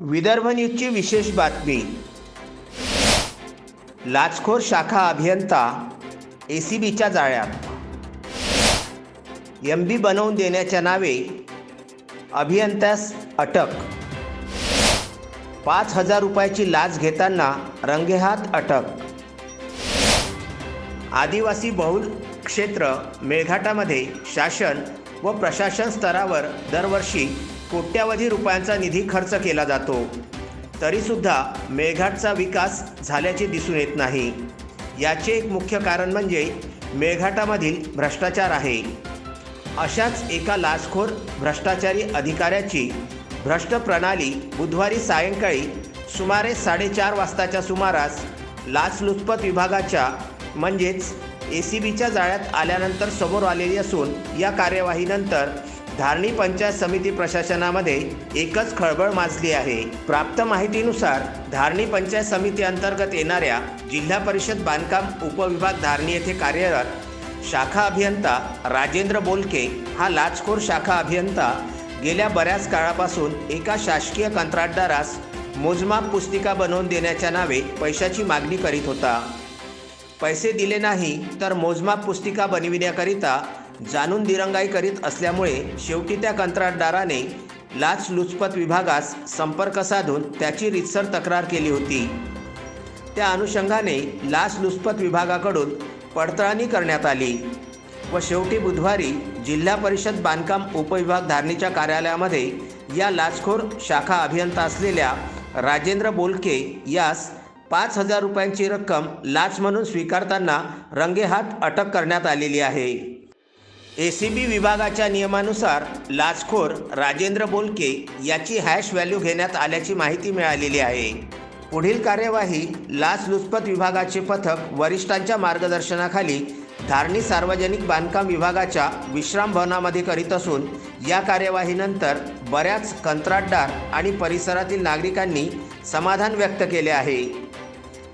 विदर्भ न्यूजची विशेष बातमी. लाचखोर शाखा अभियंता ए सी बीच्या जाळ्यात. एम बी बनवून देण्याच्या नावे अभियंत्यास अटक. पाच हजार रुपयाची लाच घेताना रंगेहात अटक. आदिवासी बहुल क्षेत्र मेळघाटामध्ये शासन व प्रशासन स्तरावर दरवर्षी कोट्यावधी रुपयांचा निधी खर्च केला जातो. तरीसुद्धा मेळघाटचा विकास झाल्याचे दिसून येत नाही. याचे एक मुख्य कारण म्हणजे मेळघाटामधील भ्रष्टाचार आहे. अशाच एका लाचखोर भ्रष्टाचारी अधिकाऱ्याची भ्रष्ट प्रणाली बुधवारी सायंकाळी सुमारे साडेचार वाजताच्या सुमारास लाचलुचपत विभागाच्या म्हणजेच ए सी बीच्या जाळ्यात आल्यानंतर समोर आलेली असून या कार्यवाहीनंतर धारणी पंचायत समिती प्रशासनामध्ये एकच खळबळ माजली आहे. प्राप्त माहितीनुसार धारणी पंचायत समिती अंतर्गत येणाऱ्या जिल्हा परिषद बांधकाम उपविभाग धारणी येथे कार्यरत शाखा अभियंता राजेंद्र बोलके हा लाचखोर शाखा अभियंता गेल्या बऱ्याच काळापासून एका शासकीय कंत्राटदारास मोजमाप पुस्तिका बनवून देण्याच्या नावे पैशाची मागणी करीत होता. पैसे दिले नाही तर मोजमाप पुस्तिका बनविण्याकरिता जाणून दिरंगाई करीत असल्यामुळे शेवटी त्या कंत्राटदाराने लाचलुचपत विभागास संपर्क साधून त्याची रितसर तक्रार केली होती. त्या अनुषंगाने लाचलुचपत विभागाकडून पडताळणी करण्यात आली व शेवटी बुधवारी जिल्हा परिषद बांधकाम उपविभाग धारणीच्या कार्यालयामध्ये या लाचखोर शाखा अभियंता असलेल्या राजेंद्र बोलके यास पाच हजार रुपयांची रक्कम लाच म्हणून स्वीकारताना रंगेहात अटक करण्यात आलेली आहे. ए सी बी विभागाच्या नियमानुसार लाचखोर राजेंद्र बोलके याची हॅश व्हॅल्यू घेण्यात आल्याची माहिती मिळालेली आहे. पुढील कार्यवाही लाचलुचपत विभागाचे पथक वरिष्ठांच्या मार्गदर्शनाखाली धारणी सार्वजनिक बांधकाम विभागाच्या विश्राम भवनामध्ये करीत असून या कार्यवाहीनंतर बऱ्याच कंत्राटदार आणि परिसरातील नागरिकांनी समाधान व्यक्त केले आहे.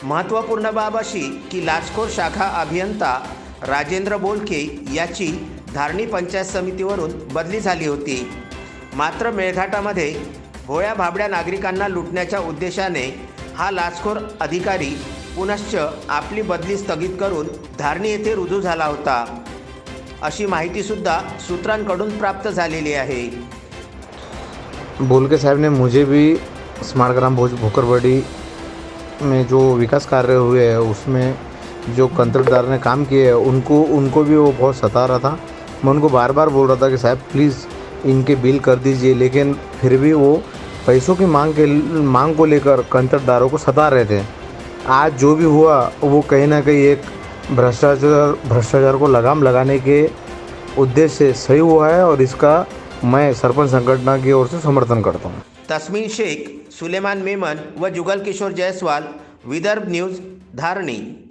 महत्त्वपूर्ण बाब अशी की लाचखोर शाखा अभियंता राजेंद्र बोलके याची धारणी पंचायत समितीवरून बदली झाली होती. मात्र मेळघाटामध्ये भोळ्या भाबड्या नागरिकांना लुटण्याच्या उद्देशाने हा लाचखोर अधिकारी पुनश्च आपली बदली स्थगित करून धारणी येथे रुजू झाला होता. अशी माहितीसुद्धा सूत्रांकडून प्राप्त झालेली आहे. बोलके साहेबने साहब ने मुझे भी स्मार्ट ग्राम भोज भोकरबड़ी में जो विकास कार्य हुए हैं उसमें जो कंत्राटदार ने काम किए हैं उनको उनको भी वो बहुत सता रहा था। मैं उनको बार बार बोल रहा था कि साहब प्लीज़ इनके बिल कर दीजिए, लेकिन फिर भी वो पैसों की मांग के, मांग को लेकर कंत्राटदारों को सता रहे थे। आज जो भी हुआ, वो कहीं ना कहीं एक भ्रष्टाचार भ्रष्टाचार को लगाम लगाने के उद्देश्य से सही हुआ है और इसका मैं सरपंच संगठन की ओर से समर्थन करता हूँ। तस्मीन शेख, सुलेमान मेमन व जुगल किशोर जायसवाल, विदर्भ न्यूज़, धारणी।